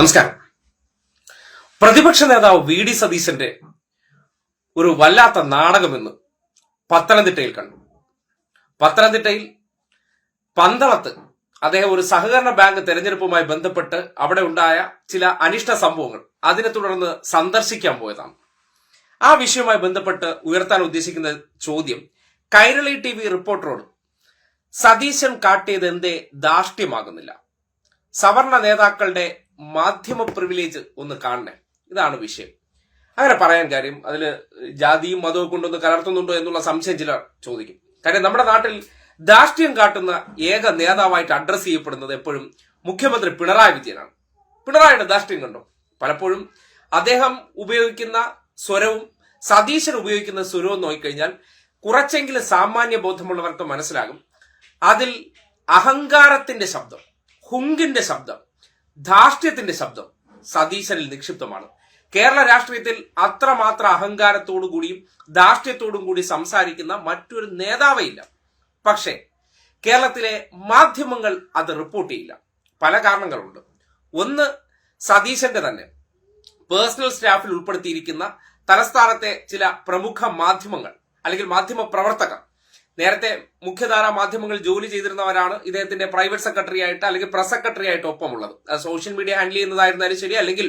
നമസ്കാരം. പ്രതിപക്ഷ നേതാവ് വി ഡി സതീശന്റെ ഒരു വല്ലാത്ത നാടകമെന്ന് പത്തനംതിട്ടയിൽ കണ്ടു. പത്തനംതിട്ടയിൽ പന്തളത്ത് അദ്ദേഹം ഒരു സഹകരണ ബാങ്ക് തെരഞ്ഞെടുപ്പുമായി ബന്ധപ്പെട്ട് അവിടെ ഉണ്ടായ ചില അനിഷ്ട സംഭവങ്ങൾ അതിനെ തുടർന്ന് സന്ദർശിക്കാൻ പോയതാണ്. ആ വിഷയവുമായി ബന്ധപ്പെട്ട് ഉയർത്താൻ ഉദ്ദേശിക്കുന്ന ചോദ്യം കൈരളി ടി വി റിപ്പോർട്ടറോട് സതീശൻ കാട്ടിയത് എന്തേ ധാർഷ്ട്യമാകുന്നില്ല. സവർണ നേതാക്കളുടെ മാധ്യമ പ്രിവിലേജ് ഒന്ന് കാണണേ. ഇതാണ് വിഷയം. അങ്ങനെ പറയാൻ കാര്യം അതിൽ ജാതിയും മതവും കൊണ്ടൊന്ന് കലർത്തുന്നുണ്ടോ എന്നുള്ള സംശയം ചിലർ ചോദിക്കും. കാര്യം നമ്മുടെ നാട്ടിൽ ധാർഷ്ട്യം കാട്ടുന്ന ഏക നേതാവായിട്ട് അഡ്രസ് ചെയ്യപ്പെടുന്നത് എപ്പോഴും മുഖ്യമന്ത്രി പിണറായി വിജയനാണ്. പിണറായിയുടെ ധാർഷ്ട്യം കണ്ടോ? പലപ്പോഴും അദ്ദേഹം ഉപയോഗിക്കുന്ന സ്വരവും സതീശൻ ഉപയോഗിക്കുന്ന സ്വരവും നോക്കിക്കഴിഞ്ഞാൽ കുറച്ചെങ്കിലും സാമാന്യ ബോധമുള്ളവർക്ക് മനസ്സിലാകും. അതിൽ അഹങ്കാരത്തിന്റെ ശബ്ദം ഹുങ്കിന്റെ ശബ്ദം ധാർഷ്ട്യത്തിന്റെ ശബ്ദം സതീശനിൽ നിക്ഷിപ്തമാണ്. കേരള രാഷ്ട്രീയത്തിൽ അത്രമാത്രം അഹങ്കാരത്തോടു കൂടിയും ധാർഷ്ട്യത്തോടും കൂടി സംസാരിക്കുന്ന മറ്റൊരു നേതാവേയില്ല പക്ഷേ കേരളത്തിലെ മാധ്യമങ്ങൾ അത് റിപ്പോർട്ട് ചെയ്യില്ല. പല കാരണങ്ങളുണ്ട്. ഒന്ന് സതീശന്റെ തന്നെ. പേഴ്സണൽ സ്റ്റാഫിൽ ഉൾപ്പെടുത്തിയിരിക്കുന്ന തലസ്ഥാനത്തെ ചില പ്രമുഖ മാധ്യമങ്ങൾ അല്ലെങ്കിൽ മാധ്യമ പ്രവർത്തകർ നേരത്തെ മുഖ്യധാര മാധ്യമങ്ങളിൽ ജോലി ചെയ്തിരുന്നവരാണ് ഇദ്ദേഹത്തിന്റെ പ്രൈവറ്റ് സെക്രട്ടറി ആയിട്ട് അല്ലെങ്കിൽ പ്രസ് സെക്രട്ടറി ആയിട്ട് ഒപ്പമുള്ളത് സോഷ്യൽ മീഡിയ ഹാൻഡിൽ ചെയ്യുന്നതായിരുന്നാലും ശരി അല്ലെങ്കിൽ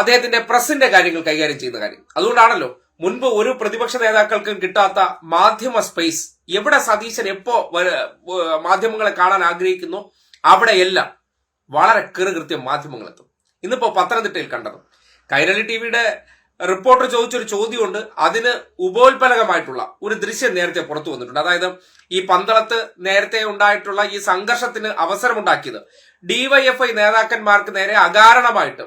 അദ്ദേഹത്തിന്റെ പ്രസിന്റെ കാര്യങ്ങൾ കൈകാര്യം ചെയ്യുന്ന കാര്യം. അതുകൊണ്ടാണല്ലോ മുൻപ് ഒരു പ്രതിപക്ഷ നേതാക്കൾക്കും കിട്ടാത്ത മാധ്യമ സ്പേസ് എവിടെ സതീശൻ എപ്പോ മാധ്യമങ്ങളെ കാണാൻ ആഗ്രഹിക്കുന്നു അവിടെയെല്ലാം വളരെ കൃത്യം മാധ്യമങ്ങളെത്തും. ഇന്നിപ്പോ പത്തനംതിട്ടയിൽ കണ്ടത്. കൈരളി ടിവിയുടെ റിപ്പോർട്ടർ ചോദിച്ചൊരു ചോദ്യമുണ്ട്. അതിന് ഉപോത്പലകമായിട്ടുള്ള ഒരു ദൃശ്യം നേരത്തെ പുറത്തു വന്നിട്ടുണ്ട്. അതായത് ഈ പന്തളത്ത് നേരത്തെ ഉണ്ടായിട്ടുള്ള ഈ സംഘർഷത്തിന് അവസരമുണ്ടാക്കിയത് ഡിവൈഎഫ്ഐ നേതാക്കന്മാർക്ക് നേരെ അകാരണമായിട്ട്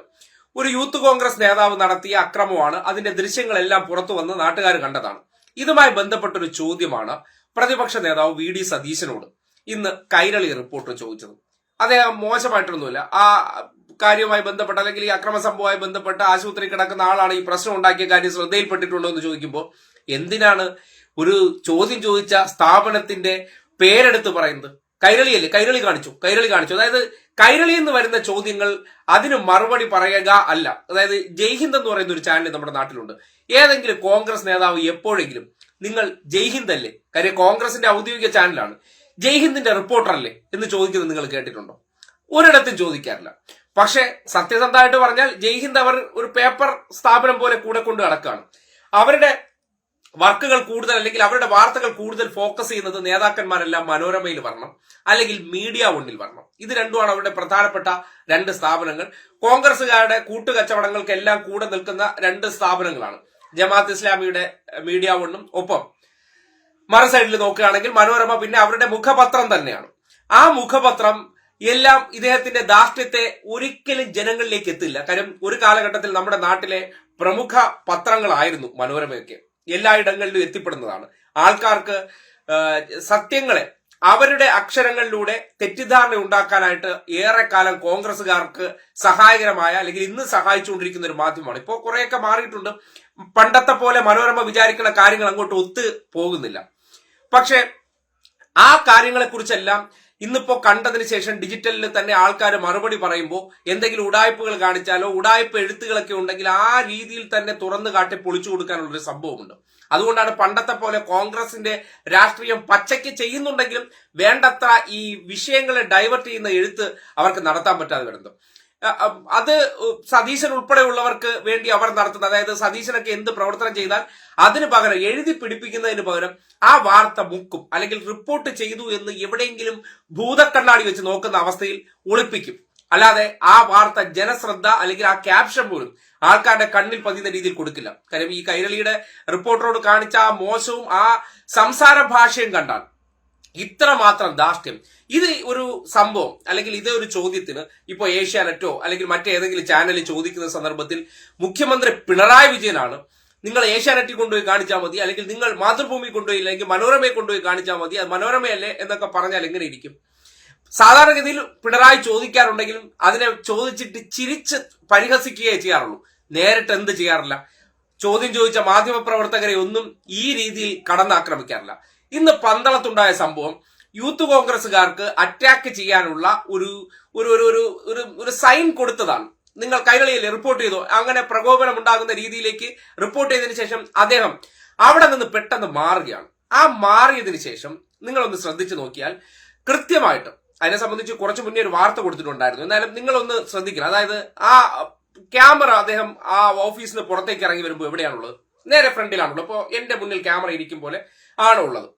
ഒരു യൂത്ത് കോൺഗ്രസ് നേതാവ് നടത്തിയ അക്രമമാണ് അതിന്റെ ദൃശ്യങ്ങളെല്ലാം പുറത്തു വന്ന് നാട്ടുകാർ കണ്ടതാണ്. ഇതുമായി ബന്ധപ്പെട്ടൊരു ചോദ്യമാണ് പ്രതിപക്ഷ നേതാവ് വി ഡി സതീശനോട് ഇന്ന് കൈരളി റിപ്പോർട്ടർ ചോദിച്ചത്. അദ്ദേഹം മോശമായിട്ടൊന്നുമില്ല. ആ കാര്യവുമായി ബന്ധപ്പെട്ട് അല്ലെങ്കിൽ ഈ അക്രമ സംഭവവുമായി ബന്ധപ്പെട്ട് ആശുപത്രി കിടക്കുന്ന ആളാണ് ഈ പ്രശ്നം ഉണ്ടാക്കിയ കാര്യം ശ്രദ്ധയിൽപ്പെട്ടിട്ടുള്ളൂ എന്ന് ചോദിക്കുമ്പോൾ എന്തിനാണ് ഒരു ചോദ്യം ചോദിച്ച സ്ഥാപനത്തിന്റെ പേരെടുത്ത് പറയുന്നത്? കൈരളിയല്ലേ കൈരളി കാണിച്ചു. കൈരളി കാണിച്ചു. അതായത് കൈരളി എന്ന് വരുന്ന ചോദ്യങ്ങൾ അതിന് മറുപടി പറയുക അല്ല. അതായത് ജയ്ഹിന്ദ് എന്ന് പറയുന്ന ഒരു ചാനൽ നമ്മുടെ നാട്ടിലുണ്ട്. ഏതെങ്കിലും കോൺഗ്രസ് നേതാവ് എപ്പോഴെങ്കിലും നിങ്ങൾ ജയ്ഹിന്ദ് അല്ലേ? കാര്യം കോൺഗ്രസിന്റെ ഔദ്യോഗിക ചാനലാണ്. ജയ്ഹിന്ദിന്റെ റിപ്പോർട്ടർ അല്ലേ എന്ന് ചോദിക്കുന്നത് നിങ്ങൾ കേട്ടിട്ടുണ്ടോ? ഒരിടത്തും ചോദിക്കാറില്ല. പക്ഷെ സത്യസന്ധമായിട്ട് പറഞ്ഞാൽ ജയ്ഹിന്ദ് അവർ ഒരു പേപ്പർ സ്ഥാപനം പോലെ കൂടെ കൊണ്ട് നടക്കുകയാണ് അവരുടെ വർക്കുകൾ കൂടുതൽ അല്ലെങ്കിൽ അവരുടെ വാർത്തകൾ കൂടുതൽ ഫോക്കസ് ചെയ്യുന്നത് നേതാക്കന്മാരെല്ലാം മനോരമയിൽ വരണം അല്ലെങ്കിൽ മീഡിയ ഒന്നിൽ വരണം. ഇത് രണ്ടുമാണ് അവരുടെ പ്രധാനപ്പെട്ട രണ്ട് സ്ഥാപനങ്ങൾ. കോൺഗ്രസുകാരുടെ കൂട്ടുകച്ചവടങ്ങൾക്കെല്ലാം കൂടെ നിൽക്കുന്ന രണ്ട് സ്ഥാപനങ്ങളാണ്. ജമാഅത്ത് ഇസ്ലാമിയുടെ മീഡിയ ഒന്നും ഒപ്പം മറു സൈഡിൽ നോക്കുകയാണെങ്കിൽ മനോരമ പിന്നെ അവരുടെ മുഖപത്രം തന്നെയാണ്. ആ മുഖപത്രം എല്ലാം ഇദ്ദേഹത്തിന്റെ ധാർഷ്ട്യത്തെ ഒരിക്കലും ജനങ്ങളിലേക്ക് എത്തില്ല. കാര്യം ഒരു കാലഘട്ടത്തിൽ നമ്മുടെ നാട്ടിലെ പ്രമുഖ പത്രങ്ങളായിരുന്നു മനോരമയൊക്കെ. എല്ലായിടങ്ങളിലും എത്തിപ്പെടുന്നതാണ്. ആൾക്കാർക്ക് സത്യങ്ങളെ അവരുടെ അക്ഷരങ്ങളിലൂടെ തെറ്റിദ്ധാരണ ഉണ്ടാക്കാനായിട്ട് ഏറെക്കാലം കോൺഗ്രസ്സുകാർക്ക് സഹായകരമായ അല്ലെങ്കിൽ ഇന്ന് സഹായിച്ചുകൊണ്ടിരിക്കുന്ന ഒരു മാധ്യമമാണ്. ഇപ്പോൾ കുറെയൊക്കെ മാറിയിട്ടുണ്ട്. പണ്ടത്തെ പോലെ മനോരമ വിചാരിക്കുന്ന കാര്യങ്ങൾ അങ്ങോട്ട് ഒത്തു പോകുന്നില്ല. പക്ഷെ ആ കാര്യങ്ങളെ കുറിച്ചെല്ലാം ഇന്നിപ്പോ കണ്ടതിന് ശേഷം ഡിജിറ്റലിൽ തന്നെ ആൾക്കാർ മറുപടി പറയുമ്പോൾ എന്തെങ്കിലും ഉടായ്പകൾ കാണിച്ചാലോ ഉടായ്പ എഴുത്തുകളൊക്കെ ഉണ്ടെങ്കിൽ ആ രീതിയിൽ തന്നെ തുറന്നു കാട്ടി പൊളിച്ചു കൊടുക്കാനുള്ളൊരു സംഭവമുണ്ട്. അതുകൊണ്ടാണ് പണ്ടത്തെ പോലെ കോൺഗ്രസിന്റെ രാഷ്ട്രീയം പച്ചയ്ക്ക് ചെയ്യുന്നുണ്ടെങ്കിലും വേണ്ടത്ര ഈ വിഷയങ്ങളെ ഡൈവേർട്ട് ചെയ്യുന്ന എഴുത്ത് അവർക്ക് നടത്താൻ പറ്റാതെ വരുന്നത് അത് സതീശൻ ഉൾപ്പെടെയുള്ളവർക്ക് വേണ്ടി അവർ നടത്തുന്നത്. അതായത് സതീശനൊക്കെ എന്ത് പ്രവർത്തനം ചെയ്താൽ അതിന് പകരം എഴുതി പിടിപ്പിക്കുന്നതിന് പകരം ആ വാർത്ത മുക്കും. അല്ലെങ്കിൽ റിപ്പോർട്ട് ചെയ്തു എന്ന് എവിടെയെങ്കിലും ഭൂതക്കണ്ണാടി വെച്ച് നോക്കുന്ന അവസ്ഥയിൽ ഒളിപ്പിക്കും. അല്ലാതെ ആ വാർത്ത ജനശ്രദ്ധ അല്ലെങ്കിൽ ആ ക്യാപ്ഷൻ പോലും ആൾക്കാരുടെ കണ്ണിൽ പതിയുന്ന രീതിയിൽ കൊടുക്കില്ല. കാര്യം ഈ കൈരളിയുടെ റിപ്പോർട്ടറോട് കാണിച്ച ആ മോശവും ആ സംസാര ഭാഷയും കണ്ടാൽ ഇത്രമാത്രം ധാർഷ്ട്യം. ഇത് ഒരു സംഭവം അല്ലെങ്കിൽ ഇതേ ഒരു ചോദ്യത്തിന് ഇപ്പോൾ ഏഷ്യാനെറ്റോ അല്ലെങ്കിൽ മറ്റേതെങ്കിലും ചാനലിൽ ചോദിക്കുന്ന സന്ദർഭത്തിൽ മുഖ്യമന്ത്രി പിണറായി വിജയനാണ്. നിങ്ങൾ ഏഷ്യാനെറ്റിൽ കൊണ്ടുപോയി കാണിച്ചാൽ മതി അല്ലെങ്കിൽ നിങ്ങൾ മാതൃഭൂമി കൊണ്ടുപോയി അല്ലെങ്കിൽ മനോരമയെ കൊണ്ടുപോയി കാണിച്ചാൽ മതി. അത് മനോരമയല്ലേ എന്നൊക്കെ പറഞ്ഞാൽ എങ്ങനെ ഇരിക്കും? സാധാരണഗതിയിൽ പിണറായി ചോദിക്കാറുണ്ടെങ്കിലും അതിനെ ചോദിച്ചിട്ട് ചിരിച്ച് പരിഹസിക്കുകയേ ചെയ്യാറുള്ളൂ. നേരിട്ട് എന്ത് ചെയ്യാറില്ല? ചോദ്യം ചോദിച്ച മാധ്യമപ്രവർത്തകരെ ഒന്നും ഈ രീതിയിൽ കടന്നാക്രമിക്കാറില്ല. ഇന്ന് പന്തളത്തുണ്ടായ സംഭവം യൂത്ത് കോൺഗ്രസ്സുകാർക്ക് അറ്റാക്ക് ചെയ്യാനുള്ള ഒരു ഒരു ഒരു ഒരു ഒരു സൈൻ കൊടുത്തതാണ്. നിങ്ങൾ കൈരളിയിൽ റിപ്പോർട്ട് ചെയ്തു. അങ്ങനെ പ്രകോപനം ഉണ്ടാകുന്ന രീതിയിലേക്ക് റിപ്പോർട്ട് ചെയ്തതിനു ശേഷം അദ്ദേഹം അവിടെ നിന്ന് പെട്ടെന്ന് മാറുകയാണ്. ആ മാറിയതിനു ശേഷം നിങ്ങളൊന്ന് ശ്രദ്ധിച്ചു നോക്കിയാൽ കൃത്യമായിട്ട് അതിനെ സംബന്ധിച്ച് കുറച്ച് മുന്നേ ഒരു വാർത്ത കൊടുത്തിട്ടുണ്ടായിരുന്നു. എന്നാലും നിങ്ങളൊന്ന് ശ്രദ്ധിക്കണം. അതായത് ആ ക്യാമറ അദ്ദേഹം ആ ഓഫീസിന് പുറത്തേക്ക് ഇറങ്ങി വരുമ്പോൾ എവിടെയാണുള്ളത്? നേരെ ഫ്രണ്ടിലാണുള്ളത് അപ്പോൾ എന്റെ മുന്നിൽ ക്യാമറ ഇരിക്കും പോലെ ആണ് ഉള്ളത്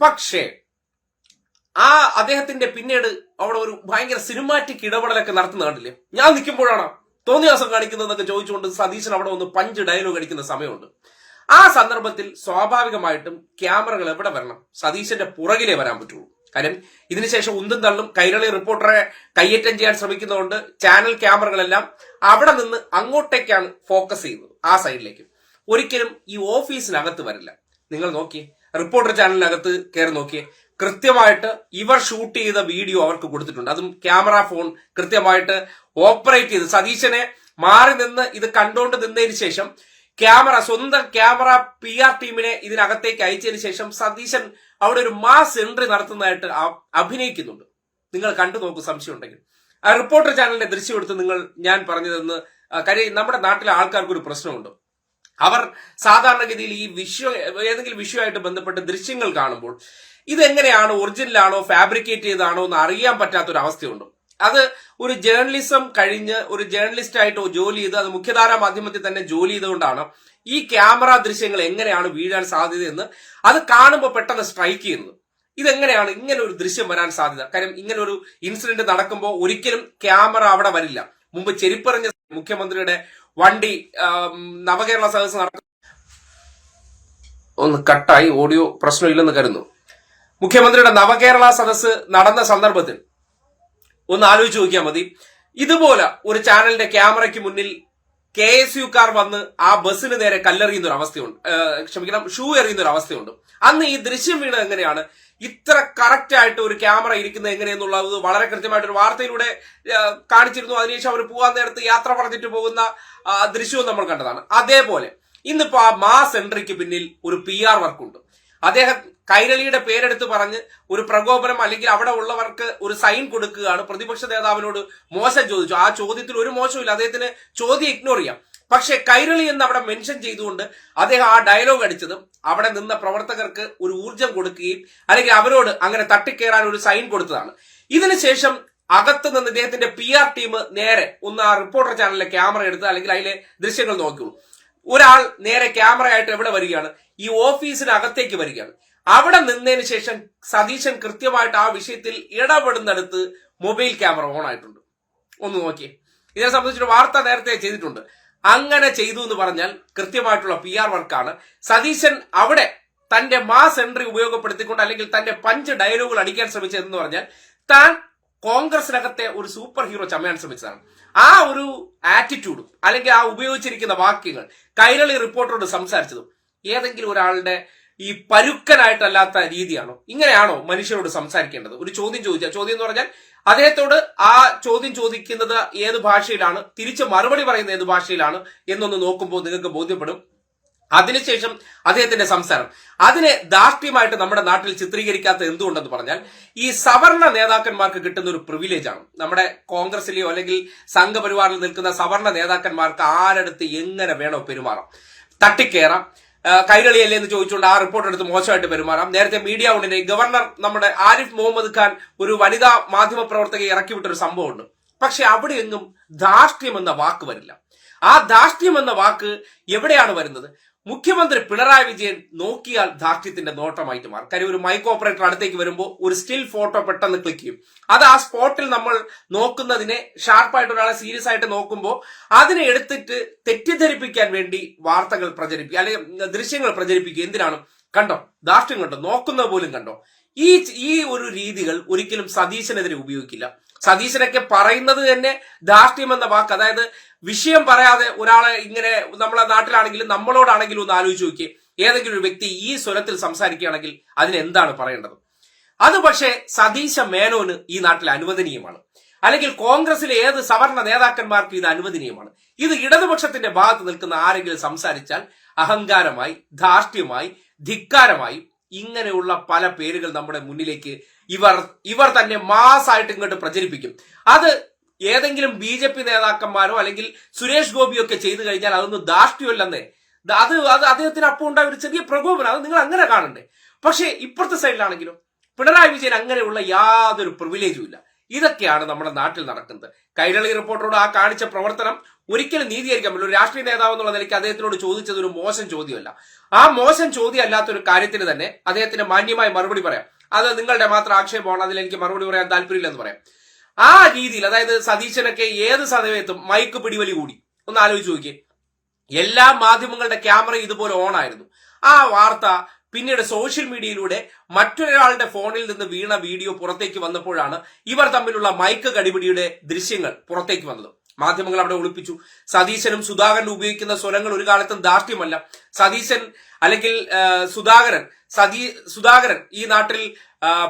പക്ഷേ ആ അദ്ദേഹത്തിന്റെ പിന്നീട് അവിടെ ഒരു ഭയങ്കര സിനിമാറ്റിക് ഇടപെടലൊക്കെ നടത്തുന്ന കണ്ടില്ലേ? ഞാൻ നിൽക്കുമ്പോഴാണ് തോന്നിയാസം കാണിക്കുന്നതെന്നൊക്കെ ചോദിച്ചുകൊണ്ട് സതീശൻ അവിടെ വന്ന് പഞ്ച് ഡയലോഗ് അടിക്കുന്ന സമയമുണ്ട്. ആ സന്ദർഭത്തിൽ സ്വാഭാവികമായിട്ടും ക്യാമറകൾ എവിടെ വരണം? സതീശന്റെ പുറകിലേ വരാൻ പറ്റുള്ളൂ. കാര്യം ഇതിനുശേഷം ഉന്തും തള്ളും കൈരളി റിപ്പോർട്ടറെ കയ്യേറ്റം ചെയ്യാൻ ശ്രമിക്കുന്നതുകൊണ്ട് ചാനൽ ക്യാമറകളെല്ലാം അവിടെ നിന്ന് അങ്ങോട്ടേക്കാണ് ഫോക്കസ് ചെയ്യുന്നത് ആ സൈഡിലേക്ക് ഒരിക്കലും ഈ ഓഫീസിനകത്ത് വരില്ല. നിങ്ങൾ നോക്കിയേ റിപ്പോർട്ടർ ചാനലിനകത്ത് കയറി നോക്കിയേ. കൃത്യമായിട്ട് ഇവർ ഷൂട്ട് ചെയ്ത വീഡിയോ അവർക്ക് കൊടുത്തിട്ടുണ്ട്. അതും ക്യാമറ ഫോൺ കൃത്യമായിട്ട് ഓപ്പറേറ്റ് ചെയ്ത് സതീശനെ മാറി നിന്ന് ഇത് കണ്ടുകൊണ്ട് നിന്നതിന് ശേഷം ക്യാമറ സ്വന്തം ക്യാമറ പി ആർ ടീമിനെ ഇതിനകത്തേക്ക് അയച്ചതിന് ശേഷം സതീശൻ അവിടെ ഒരു മാസ് എൻട്രി നടത്തുന്നതായിട്ട് അഭിനയിക്കുന്നുണ്ട്. നിങ്ങൾ കണ്ടു നോക്കൂ സംശയം ഉണ്ടെങ്കിൽ. ആ റിപ്പോർട്ടർ ചാനലിന്റെ ദൃശ്യം എടുത്ത് നിങ്ങൾ ഞാൻ പറഞ്ഞതെന്ന് കാര്യം നമ്മുടെ നാട്ടിലെ ആൾക്കാർക്ക് ഒരു പ്രശ്നമുണ്ട്. അവർ സാധാരണഗതിയിൽ ഈ വിഷയം ഏതെങ്കിലും വിഷയമായിട്ട് ബന്ധപ്പെട്ട് ദൃശ്യങ്ങൾ കാണുമ്പോൾ ഇതെങ്ങനെയാണ് ഒറിജിനലാണോ ഫാബ്രിക്കേറ്റ് ചെയ്താണോ എന്ന് അറിയാൻ പറ്റാത്ത ഒരു അവസ്ഥയുണ്ട് അത് ഒരു ജേർണലിസം കഴിഞ്ഞ് ഒരു ജേർണലിസ്റ്റ് ആയിട്ട് ജോലി ചെയ്ത് അത് മുഖ്യധാരാ മാധ്യമത്തിൽ തന്നെ ജോലി ചെയ്തുകൊണ്ടാണ് ഈ ക്യാമറ ദൃശ്യങ്ങൾ എങ്ങനെയാണ് വീഴാൻ സാധ്യതയെന്ന് അത് കാണുമ്പോൾ പെട്ടെന്ന് സ്ട്രൈക്ക് ചെയ്യുന്നത്. ഇതെങ്ങനെയാണ് ഇങ്ങനെ ഒരു ദൃശ്യം വരാൻ സാധ്യത? കാര്യം ഇങ്ങനെ ഒരു ഇൻസിഡന്റ് നടക്കുമ്പോൾ ഒരിക്കലും ക്യാമറ അവിടെ വരില്ല. മുമ്പ് ചെരിപ്പറിഞ്ഞ മുഖ്യമന്ത്രിയുടെ വണ്ടി നവകേരള സദസ് നടക്കും ഒന്ന് കട്ടായി ഓഡിയോ പ്രശ്നമില്ലെന്ന് കരുതുന്നു. മുഖ്യമന്ത്രിയുടെ നവകേരള സദസ് നടന്ന സന്ദർഭത്തിൽ ഒന്ന് ആലോചിച്ച് നോക്കിയാൽ മതി. ഇതുപോലെ ഒരു ചാനലിന്റെ ക്യാമറയ്ക്ക് മുന്നിൽ കെ എസ് യു കാർ വന്ന് ആ ബസ്സിന് നേരെ കല്ലെറിയുന്ന ഒരു അവസ്ഥയുണ്ട് ക്ഷമിക്കണം ഷൂ എറിയുന്ന ഒരു അവസ്ഥയുണ്ട് അന്ന് ഈ ദൃശ്യം വീണത് എങ്ങനെയാണ്? ഇത്ര കറക്റ്റ് ആയിട്ട് ഒരു ക്യാമറ ഇരിക്കുന്നത് എങ്ങനെയെന്നുള്ളത് വളരെ കൃത്യമായിട്ട് ഒരു വാർത്തയിലൂടെ കാണിച്ചിരുന്നു. അതിനുശേഷം അവർ പോകാൻ നേരത്ത് യാത്ര പറഞ്ഞിട്ട് പോകുന്ന ദൃശ്യവും നമ്മൾ കണ്ടതാണ്. അതേപോലെ ഇന്നിപ്പോ ആ മാസ് എൻട്രിക്ക് പിന്നിൽ ഒരു പി ആർ വർക്കുണ്ട് അദ്ദേഹം കൈരളിയുടെ പേരെടുത്ത് പറഞ്ഞ് ഒരു പ്രകോപനം അല്ലെങ്കിൽ അവിടെ ഉള്ളവർക്ക് ഒരു സൈൻ കൊടുക്കുകയാണ്. പ്രതിപക്ഷ നേതാവിനോട് മോശം ചോദിച്ചു. ആ ചോദ്യത്തിൽ ഒരു മോശമില്ല അദ്ദേഹത്തിന് ചോദ്യം ഇഗ്നോർ ചെയ്യാം. പക്ഷെ കൈരളി എന്ന് അവിടെ മെൻഷൻ ചെയ്തുകൊണ്ട് അദ്ദേഹം ആ ഡയലോഗ് അടിച്ചതും അവിടെ നിന്ന പ്രവർത്തകർക്ക് ഒരു ഊർജം കൊടുക്കുകയും അല്ലെങ്കിൽ അവരോട് അങ്ങനെ തട്ടിക്കേറാൻ ഒരു സൈൻ കൊടുത്തതാണ്. ഇതിനുശേഷം അകത്ത് നിന്ന് ഇദ്ദേഹത്തിന്റെ പി ആർ ടീം നേരെ ഒന്ന് ആ റിപ്പോർട്ടർ ചാനലിലെ ക്യാമറ എടുത്ത് അല്ലെങ്കിൽ അതിലെ ദൃശ്യങ്ങൾ നോക്കിയുള്ളൂ ഒരാൾ നേരെ ക്യാമറയായിട്ട് എവിടെ വരികയാണ്? ഈ ഓഫീസിനകത്തേക്ക് വരികയാണ്. അവിടെ നിന്നതിന് ശേഷം സതീശൻ കൃത്യമായിട്ട് ആ വിഷയത്തിൽ ഇടപെടുന്നിടത്ത് മൊബൈൽ ക്യാമറ ഓൺ ആയിട്ടുണ്ട്. ഒന്ന് നോക്കിയേ. ഇതിനെ സംബന്ധിച്ചൊരു വാർത്ത നേരത്തെ ചെയ്തിട്ടുണ്ട്. അങ്ങനെ ചെയ്തു എന്ന് പറഞ്ഞാൽ കൃത്യമായിട്ടുള്ള പി ആർ വർക്കാണ്. സതീശൻ അവിടെ തന്റെ മാസ് എൻട്രി ഉപയോഗപ്പെടുത്തിക്കൊണ്ട് അല്ലെങ്കിൽ തന്റെ പഞ്ച് ഡയലോഗുകൾ അടിക്കാൻ ശ്രമിച്ചതെന്ന് പറഞ്ഞാൽ താൻ കോൺഗ്രസിനകത്തെ ഒരു സൂപ്പർ ഹീറോ ചമയാൻ ശ്രമിച്ചതാണ്. ആ ഒരു ആറ്റിറ്റ്യൂഡും അല്ലെങ്കിൽ ആ ഉപയോഗിച്ചിരിക്കുന്ന വാക്യങ്ങൾ കൈരളി റിപ്പോർട്ടറോട് സംസാരിച്ചതും ഏതെങ്കിലും ഒരാളുടെ ഈ പരുക്കനായിട്ടല്ലാത്ത രീതിയാണോ? ഇങ്ങനെയാണോ മനുഷ്യരോട് സംസാരിക്കേണ്ടത്? ഒരു ചോദ്യം ചോദിച്ചാൽ ചോദ്യം എന്ന് പറഞ്ഞാൽ അദ്ദേഹത്തോട് ആ ചോദ്യം ചോദിക്കുന്നത് ഏത് ഭാഷയിലാണ്? തിരിച്ച് മറുപടി പറയുന്നത് ഏത് ഭാഷയിലാണ്? എന്നൊന്ന് നോക്കുമ്പോൾ നിങ്ങൾക്ക് ബോധ്യപ്പെടും. അതിനുശേഷം അദ്ദേഹത്തിന്റെ സംസാരം. അതിനെ ദാർഷ്ട്യമായിട്ട് നമ്മുടെ നാട്ടിൽ ചിത്രീകരിക്കാത്ത എന്തുകൊണ്ടെന്ന് പറഞ്ഞാൽ ഈ സവർണ നേതാക്കന്മാർക്ക് കിട്ടുന്ന ഒരു പ്രിവിലേജ് ആണ്. നമ്മുടെ കോൺഗ്രസിലെയോ അല്ലെങ്കിൽ സംഘപരിവാറിൽ നിൽക്കുന്ന സവർണ നേതാക്കന്മാർക്ക് ആരടുത്ത് എങ്ങനെ വേണോ പെരുമാറാം. തട്ടിക്കേറാം. കൈരളിയല്ലേ എന്ന് ചോദിച്ചുകൊണ്ട് ആ റിപ്പോർട്ട് എടുത്ത് മോശമായിട്ട് പെരുമാറാം. നേരത്തെ മീഡിയ ഉണ്ടിനെ ഗവർണർ നമ്മുടെ ആരിഫ് മുഹമ്മദ് ഖാൻ ഒരു വനിതാ മാധ്യമ പ്രവർത്തകയെ ഇറക്കി വിട്ടൊരു സംഭവമുണ്ട്. പക്ഷെ അവിടെയെങ്ങും ധാർഷ്ട്യം എന്ന വാക്ക് വരില്ല. ആ ധാർഷ്ട്യം എന്ന വാക്ക് എവിടെയാണ് വരുന്നത്? മുഖ്യമന്ത്രി പിണറായി വിജയൻ നോക്കിയാൽ ധാർഷ്ട്യത്തിന്റെ നോട്ടമായിട്ട് മാറും. കാര്യം ഒരു മൈക്ക് ഓപ്പറേറ്റർ അടുത്തേക്ക് വരുമ്പോൾ ഒരു സ്റ്റിൽ ഫോട്ടോ പെട്ടെന്ന് ക്ലിക്ക് ചെയ്യും. അത് ആ സ്പോട്ടിൽ നമ്മൾ നോക്കുന്നതിനെ ഷാർപ്പായിട്ട് ഒരാളെ സീരിയസ് ആയിട്ട് നോക്കുമ്പോൾ അതിനെ എടുത്തിട്ട് തെറ്റിദ്ധരിപ്പിക്കാൻ വേണ്ടി വാർത്തകൾ പ്രചരിപ്പിക്കുക അല്ലെങ്കിൽ ദൃശ്യങ്ങൾ പ്രചരിപ്പിക്കുക. എന്തിനാണ്? കണ്ടോ? ധാർഷ്ട്യം കണ്ടോ? നോക്കുന്നത് പോലും കണ്ടോ? ഈ ഈ ഒരു രീതികൾ ഒരിക്കലും സതീശനെതിരെ ഉപയോഗിക്കില്ല. സതീശനൊക്കെ പറയുന്നത് തന്നെ ധാർഷ്ട്യം എന്ന വാക്ക്. അതായത് വിഷയം പറയാതെ ഒരാളെ ഇങ്ങനെ നമ്മളെ നാട്ടിലാണെങ്കിലും നമ്മളോടാണെങ്കിലും ഒന്ന് ആലോചിച്ച് നോക്കിയേ. ഏതെങ്കിലും ഒരു വ്യക്തി ഈ സ്വരത്തിൽ സംസാരിക്കുകയാണെങ്കിൽ അതിനെന്താണ് പറയേണ്ടത്? അത് പക്ഷേ സതീശ മേനോന് ഈ നാട്ടിൽ അനുവദനീയമാണ്. അല്ലെങ്കിൽ കോൺഗ്രസിലെ ഏത് സവർണ നേതാക്കന്മാർക്ക് ഇത് അനുവദനീയമാണ്. ഇത് ഇടതുപക്ഷത്തിന്റെ ഭാഗത്ത് നിൽക്കുന്ന ആരെങ്കിലും സംസാരിച്ചാൽ അഹങ്കാരമായി ധാർഷ്ട്യമായി ധിക്കാരമായി ഇങ്ങനെയുള്ള പല പേരുകൾ നമ്മുടെ മുന്നിലേക്ക് ഇവർ ഇവർ തന്നെ മാസായിട്ട് ഇങ്ങോട്ട് പ്രചരിപ്പിക്കും. അത് ഏതെങ്കിലും ബി ജെ പി നേതാക്കന്മാരോ അല്ലെങ്കിൽ സുരേഷ് ഗോപിയോ ഒക്കെ ചെയ്തു കഴിഞ്ഞാൽ അതൊന്നും ദാഷ്ട്യമല്ലെന്നേ അത് അത് അദ്ദേഹത്തിന് അപ്പോൾ ഉണ്ടായ ഒരു ചെറിയ പ്രകോപനം. അത് നിങ്ങൾ അങ്ങനെ കാണണ്ടേ? പക്ഷേ ഇപ്പുറത്തെ സൈഡിലാണെങ്കിലും പിണറായി വിജയൻ അങ്ങനെയുള്ള യാതൊരു പ്രിവിലേജും ഇല്ല. ഇതൊക്കെയാണ് നമ്മുടെ നാട്ടിൽ നടക്കുന്നത്. കൈരളി റിപ്പോർട്ടറോട് ആ കാണിച്ച പ്രവർത്തനം ഒരിക്കലും നീതിയായിരിക്കാൻ പറ്റില്ല. ഒരു രാഷ്ട്രീയ നേതാവ് എന്നുള്ള നിലയ്ക്ക് അദ്ദേഹത്തിനോട് ചോദിച്ചത് ഒരു മോശം ചോദ്യമല്ല. ആ മോശം ചോദ്യം അല്ലാത്തൊരു കാര്യത്തിന് തന്നെ അദ്ദേഹത്തിന് മാന്യമായി മറുപടി പറയാം. അത് നിങ്ങളുടെ മാത്രം ആക്ഷേപമാണ്. അതിൽ എനിക്ക് മറുപടി പറയാൻ താല്പര്യമില്ലെന്ന് പറയാം. ആ രീതിയിൽ അതായത് സതീശനൊക്കെ ഏത് സമയത്തും മൈക്ക് പിടിവലി കൂടി. ഒന്ന് ആലോചിച്ച് നോക്കിയേ. എല്ലാ മാധ്യമങ്ങളുടെ ക്യാമറ ഇതുപോലെ ഓൺ ആയിരുന്നു. ആ വാർത്ത പിന്നീട് സോഷ്യൽ മീഡിയയിലൂടെ മറ്റൊരാളുടെ ഫോണിൽ നിന്ന് വീണ വീഡിയോ പുറത്തേക്ക് വന്നപ്പോഴാണ് ഇവർ തമ്മിലുള്ള മൈക്ക് കടിപിടിയുടെ ദൃശ്യങ്ങൾ പുറത്തേക്ക് വന്നത്. മാധ്യമങ്ങൾ അവിടെ ഒളിപ്പിച്ചു. സതീശനും സുധാകരനും ഉപയോഗിക്കുന്ന സ്വരങ്ങൾ ഒരു കാലത്തും ദാർഢ്യമല്ല സതീശൻ അല്ലെങ്കിൽ സുധാകരൻ സതീ സുധാകരൻ ഈ നാട്ടിൽ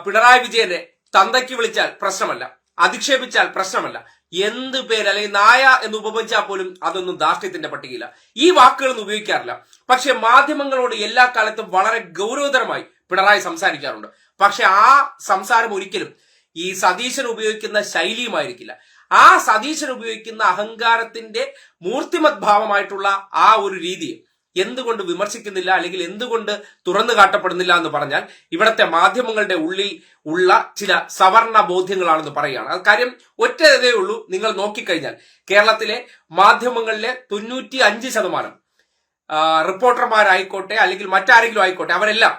പിണറായി വിജയനെ തന്തയ്ക്ക് വിളിച്ചാൽ പ്രശ്നമല്ല. അധിക്ഷേപിച്ചാൽ പ്രശ്നമല്ല. എന്ത് പേര് അല്ലെങ്കിൽ നായ എന്ന് ഉപമിച്ചാൽ പോലും അതൊന്നും ധാർഷ്ട്യത്തിന്റെ പട്ടികയില്ല. ഈ വാക്കുകളൊന്നും ഉപയോഗിക്കാറില്ല. പക്ഷെ മാധ്യമങ്ങളോട് എല്ലാ കാലത്തും വളരെ ഗൗരവതരമായി പിണറായി സംസാരിക്കാറുണ്ട്. പക്ഷെ ആ സംസാരം ഒരിക്കലും ഈ സതീശൻ ഉപയോഗിക്കുന്ന ശൈലിയുമായിരിക്കില്ല. ആ സതീശൻ ഉപയോഗിക്കുന്ന അഹങ്കാരത്തിന്റെ മൂർത്തിമത് ഭാവമായിട്ടുള്ള ആ ഒരു രീതിയെ എന്തുകൊണ്ട് വിമർശിക്കുന്നില്ല അല്ലെങ്കിൽ എന്തുകൊണ്ട് തുറന്നു കാട്ടപ്പെടുന്നില്ല എന്ന് പറഞ്ഞാൽ ഇവിടത്തെ മാധ്യമങ്ങളുടെ ഉള്ളിൽ ഉള്ള ചില സവർണ ബോധ്യങ്ങളാണെന്ന് പറയുകയാണ്. അത് കാര്യം ഒറ്റതേ ഉള്ളൂ. നിങ്ങൾ നോക്കിക്കഴിഞ്ഞാൽ കേരളത്തിലെ മാധ്യമങ്ങളിലെ തൊണ്ണൂറ്റി അഞ്ച് ശതമാനം റിപ്പോർട്ടർമാരായിക്കോട്ടെ അല്ലെങ്കിൽ മറ്റാരെങ്കിലും ആയിക്കോട്ടെ അവരെല്ലാം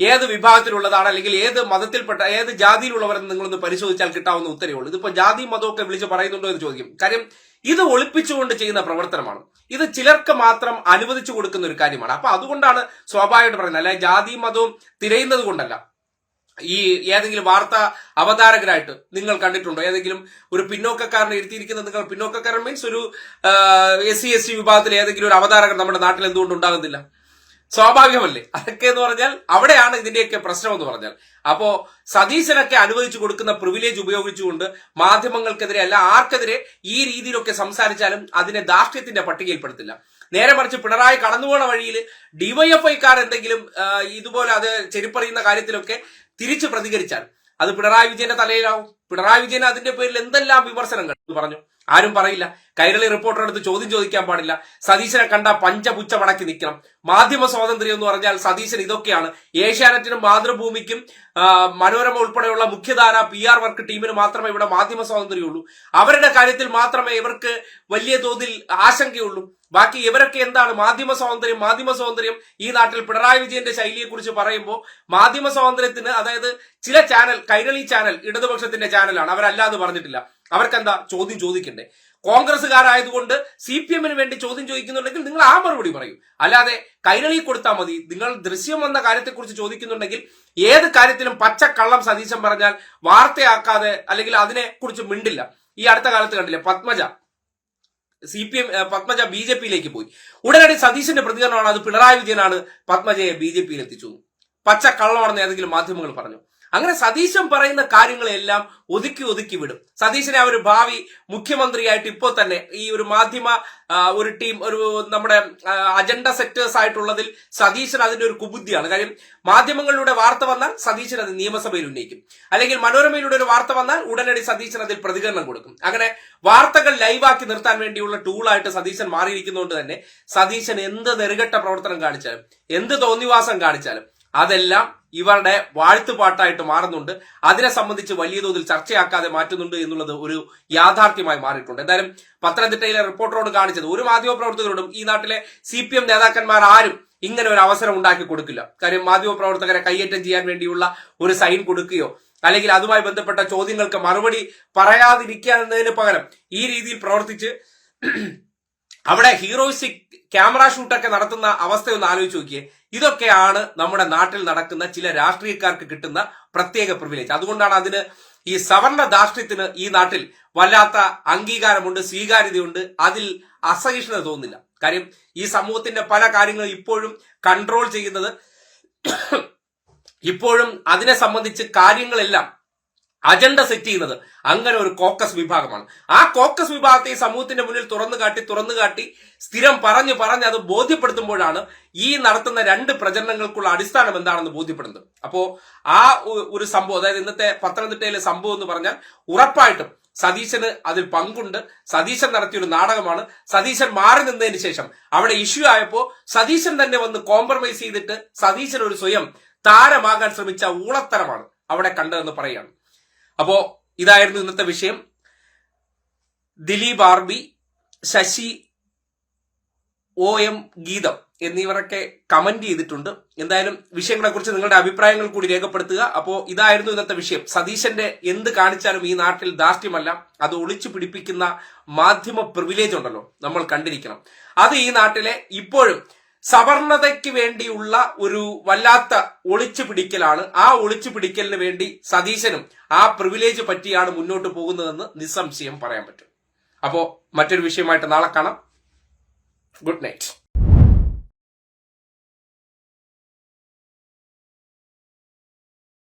ഏത് വിഭാഗത്തിലുള്ളതാണ് അല്ലെങ്കിൽ ഏത് മതത്തിൽപ്പെട്ട ഏത് ജാതിയിലുള്ളവരെന്ന് നിങ്ങളൊന്ന് പരിശോധിച്ചാൽ കിട്ടാവുന്ന ഉത്തരവുള്ളൂ ഇതിപ്പോ ജാതി മതമൊക്കെ വിളിച്ച് പറയുന്നുണ്ടോ എന്ന് ചോദിക്കും. കാര്യം ഇത് ഒളിപ്പിച്ചുകൊണ്ട് ചെയ്യുന്ന പ്രവർത്തനമാണ്. ഇത് ചിലർക്ക് മാത്രം അനുവദിച്ചു കൊടുക്കുന്ന ഒരു കാര്യമാണ്. അപ്പൊ അതുകൊണ്ടാണ് സ്വാഭാവികമായിട്ട് പറയുന്നത്. അല്ലെ ജാതി മതവും തിരയുന്നത് കൊണ്ടല്ല. ഈ ഏതെങ്കിലും വാർത്ത അവതാരകരായിട്ട് നിങ്ങൾ കണ്ടിട്ടുണ്ടോ? ഏതെങ്കിലും ഒരു പിന്നോക്കക്കാരനെ ഇരുത്തിയിരിക്കുന്നത് നിങ്ങൾ പിന്നോക്കക്കാരൻ മീൻസ് ഒരു എസ് സി എസ് ടി വിഭാഗത്തിൽ ഏതെങ്കിലും ഒരു അവതാരകൻ നമ്മുടെ നാട്ടിൽ എന്തുകൊണ്ട് ഉണ്ടാകുന്നില്ല? സ്വാഭാവികമല്ലേ? അതൊക്കെ എന്ന് പറഞ്ഞാൽ അവിടെയാണ് ഇതിന്റെയൊക്കെ പ്രശ്നം എന്ന് പറഞ്ഞാൽ. അപ്പോ സതീശനൊക്കെ അനുവദിച്ചു കൊടുക്കുന്ന പ്രിവിലേജ് ഉപയോഗിച്ചുകൊണ്ട് മാധ്യമങ്ങൾക്കെതിരെ അല്ല ആർക്കെതിരെ ഈ രീതിയിലൊക്കെ സംസാരിച്ചാലും അതിനെ ധാർഷ്ട്യത്തിന്റെ പട്ടികയിൽപ്പെടുത്തില്ല. നേരെ മറിച്ച് പിണറായി കടന്നുപോണ വഴിയിൽ ഡിവൈഎഫ്ഐക്കാർ എന്തെങ്കിലും ഇതുപോലെ അത് ചെരിപ്പറിയുന്ന കാര്യത്തിലൊക്കെ തിരിച്ചു പ്രതികരിച്ചാൽ അത് പിണറായി വിജയന്റെ തലയിലാവും. പിണറായി വിജയൻ അതിന്റെ പേരിൽ എന്തെല്ലാം വിമർശനങ്ങൾ? പറഞ്ഞു. ആരും പറയില്ല. കൈരളി റിപ്പോർട്ടർ അടുത്ത് ചോദ്യം ചോദിക്കാൻ പാടില്ല. സതീശനെ കണ്ട പഞ്ചപുച്ച മടക്കി നിൽക്കണം. മാധ്യമ സ്വാതന്ത്ര്യം എന്ന് പറഞ്ഞാൽ സതീശൻ ഇതൊക്കെയാണ്. ഏഷ്യാനെറ്റിനും മാതൃഭൂമിക്കും മനോരമ ഉൾപ്പെടെയുള്ള മുഖ്യധാര പി ആർ വർക്ക് ടീമിന് മാത്രമേ ഇവിടെ മാധ്യമ സ്വാതന്ത്ര്യമുള്ളൂ. അവരുടെ കാര്യത്തിൽ മാത്രമേ ഇവർക്ക് വലിയ തോതിൽ ആശങ്കയുള്ളൂ. ബാക്കി ഇവരൊക്കെ എന്താണ് മാധ്യമ സ്വാതന്ത്ര്യം മാധ്യമ സ്വാതന്ത്ര്യം? ഈ നാട്ടിൽ പിണറായി വിജയന്റെ ശൈലിയെ കുറിച്ച് പറയുമ്പോൾ മാധ്യമ സ്വാതന്ത്ര്യത്തിന് അതായത് ചില ചാനൽ കൈരളി ചാനൽ ഇടതുപക്ഷത്തിന്റെ ചാനലാണ്. അവരല്ലാതെ പറഞ്ഞിട്ടില്ല. അവർക്കെന്താ ചോദ്യം ചോദിക്കണ്ടേ? കോൺഗ്രസ്സുകാരായതുകൊണ്ട് സി പി എമ്മിന് വേണ്ടി ചോദ്യം ചോദിക്കുന്നുണ്ടെങ്കിൽ നിങ്ങൾ ആ മറുപടി പറയും. അല്ലാതെ കൈരളി കൊടുത്താൽ മതി. നിങ്ങൾ ദൃശ്യം വന്ന കാര്യത്തെക്കുറിച്ച് ചോദിക്കുന്നുണ്ടെങ്കിൽ ഏത് കാര്യത്തിലും പച്ചക്കള്ളം കള്ളം സതീശൻ പറഞ്ഞാൽ വാർത്തയാക്കാതെ അല്ലെങ്കിൽ അതിനെ കുറിച്ച് മിണ്ടില്ല. ഈ അടുത്ത കാലത്ത് കണ്ടില്ലേ? Padmaja. C P M Padmaja B J പിയിലേക്ക് പോയി. ഉടനടി സതീശന്റെ പ്രതികരണമാണ് അത് പിണറായി വിജയനാണ് പത്മജയെ ബി ജെ പിയിൽ എത്തിച്ചു പച്ച കള്ളമാണെന്ന് ഏതെങ്കിലും മാധ്യമങ്ങൾ പറഞ്ഞു. അങ്ങനെ സതീശൻ പറയുന്ന കാര്യങ്ങളെല്ലാം ഒതുക്കി ഒതുക്കി വിടും. സതീശനെ അവർ ഭാവി മുഖ്യമന്ത്രിയായിട്ട് ഇപ്പോൾ തന്നെ ഈ ഒരു മാധ്യമ ഒരു ടീം ഒരു നമ്മുടെ അജണ്ട സെറ്റേഴ്സ് ആയിട്ടുള്ളതിൽ സതീശൻ അതിന്റെ ഒരു കുബുദ്ധിയാണ്. കാര്യം മാധ്യമങ്ങളിലൂടെ വാർത്ത വന്നാൽ സതീശൻ അത് നിയമസഭയിൽ ഉന്നയിക്കും. അല്ലെങ്കിൽ മനോരമയിലൂടെ ഒരു വാർത്ത വന്നാൽ ഉടനടി സതീശൻ അതിൽ പ്രതികരണം കൊടുക്കും. അങ്ങനെ വാർത്തകൾ ലൈവാക്കി നിർത്താൻ വേണ്ടിയുള്ള ടൂളായിട്ട് സതീശൻ മാറിയിരിക്കുന്നതുകൊണ്ട് തന്നെ സതീശൻ എന്ത് നെറുകെട്ട പ്രവർത്തനം കാണിച്ചാലും എന്ത് തോന്നിവാസം കാണിച്ചാലും അതെല്ലാം ഇവരുടെ വാഴ്ത്തുപാട്ടായിട്ട് മാറുന്നുണ്ട്. അതിനെ സംബന്ധിച്ച് വലിയ തോതിൽ ചർച്ചയാക്കാതെ മാറ്റുന്നുണ്ട് എന്നുള്ളത് ഒരു യാഥാർത്ഥ്യമായി മാറിയിട്ടുണ്ട്. എന്തായാലും പത്തനംതിട്ടയിലെ റിപ്പോർട്ടറോട് കാണിച്ചത് ഒരു മാധ്യമപ്രവർത്തകരോടും ഈ നാട്ടിലെ സി പി എം നേതാക്കന്മാർ ആരും ഇങ്ങനെ ഒരു അവസരം ഉണ്ടാക്കി കൊടുക്കില്ല. കാര്യം മാധ്യമപ്രവർത്തകരെ കയ്യേറ്റം ചെയ്യാൻ വേണ്ടിയുള്ള ഒരു സൈൻ കൊടുക്കുകയോ അല്ലെങ്കിൽ അതുമായി ബന്ധപ്പെട്ട ചോദ്യങ്ങൾക്ക് മറുപടി പറയാതിരിക്കുന്നതിന് പകരം ഈ രീതിയിൽ പ്രവർത്തിച്ച് അവിടെ ഹീറോയിസ്റ്റിക് ക്യാമറ ഷൂട്ടൊക്കെ നടത്തുന്ന അവസ്ഥയൊന്ന് ആലോചിച്ച് നോക്കിയേ. ഇതൊക്കെയാണ് നമ്മുടെ നാട്ടിൽ നടക്കുന്ന ചില രാഷ്ട്രീയക്കാർക്ക് കിട്ടുന്ന പ്രത്യേക പ്രിവിലേജ് അതുകൊണ്ടാണ് അതിന് ഈ സവർണ ധാർഷ്ട്യത്തിന് ഈ നാട്ടിൽ വല്ലാത്ത അംഗീകാരമുണ്ട് സ്വീകാര്യതയുണ്ട്. അതിൽ അസഹിഷ്ണുത തോന്നുന്നില്ല. കാര്യം ഈ സമൂഹത്തിന്റെ പല കാര്യങ്ങളും ഇപ്പോഴും കൺട്രോൾ ചെയ്യുന്നത് ഇപ്പോഴും അതിനെ സംബന്ധിച്ച് കാര്യങ്ങളെല്ലാം അജണ്ട സെറ്റ് ചെയ്യുന്നത് അങ്ങനെ ഒരു കോക്കസ് വിഭാഗമാണ്. ആ കോക്കസ് വിഭാഗത്തെ സമൂഹത്തിന്റെ മുന്നിൽ തുറന്നു കാട്ടി തുറന്നു കാട്ടി സ്ഥിരം പറഞ്ഞു പറഞ്ഞ് അത് ബോധ്യപ്പെടുത്തുമ്പോഴാണ് ഈ നടത്തുന്ന രണ്ട് പ്രചരണങ്ങൾക്കുള്ള അടിസ്ഥാനം എന്താണെന്ന് ബോധ്യപ്പെടുന്നത്. അപ്പോ ആ ഒരു സംഭവം അതായത് ഇന്നത്തെ പത്തനംതിട്ടയിലെ സംഭവം എന്ന് പറഞ്ഞാൽ ഉറപ്പായിട്ടും സതീശന് അതിൽ പങ്കുണ്ട്. സതീശൻ നടത്തിയ ഒരു നാടകമാണ്. സതീശൻ മാറി നിന്നതിന് ശേഷം അവിടെ ഇഷ്യൂ ആയപ്പോ സതീശൻ തന്നെ വന്ന് കോംപ്രമൈസ് ചെയ്തിട്ട് സതീശൻ ഒരു സ്വയം താരമാകാൻ ശ്രമിച്ച ഊളത്തരമാണ് അവിടെ കണ്ടതെന്ന് പറയുകയാണ്. അപ്പോ ഇതായിരുന്നു ഇന്നത്തെ വിഷയം. Dileep R B Sasi O M Geetham എന്നിവരൊക്കെ comment ചെയ്തിട്ടുണ്ട്. എന്തായാലും വിഷയങ്ങളെ കുറിച്ച് നിങ്ങളുടെ അഭിപ്രായങ്ങൾ കൂടി രേഖപ്പെടുത്തുക. അപ്പോ ഇതായിരുന്നു ഇന്നത്തെ വിഷയം. സതീശന്റെ എന്ത് കാണിച്ചാലും ഈ നാട്ടിൽ ധാർഷ്ട്യമല്ല. അത് ഒളിച്ചു പിടിപ്പിക്കുന്ന മാധ്യമ പ്രിവിലേജ് ഉണ്ടല്ലോ. നമ്മൾ കണ്ടിരിക്കണം. അത് ഈ നാട്ടിലെ ഇപ്പോഴും സവർണതയ്ക്ക് വേണ്ടിയുള്ള ഒരു വല്ലാത്ത ഒളിച്ചു പിടിക്കലാണ് ആ ഒളിച്ചു പിടിക്കലിന് വേണ്ടി സതീശനും ആ പ്രിവിലേജ് പറ്റിയാണ് മുന്നോട്ട് പോകുന്നതെന്ന് നിസ്സംശയം പറയാൻ പറ്റും. അപ്പോ മറ്റൊരു വിഷയമായിട്ട് നാളെ കാണാം. Good night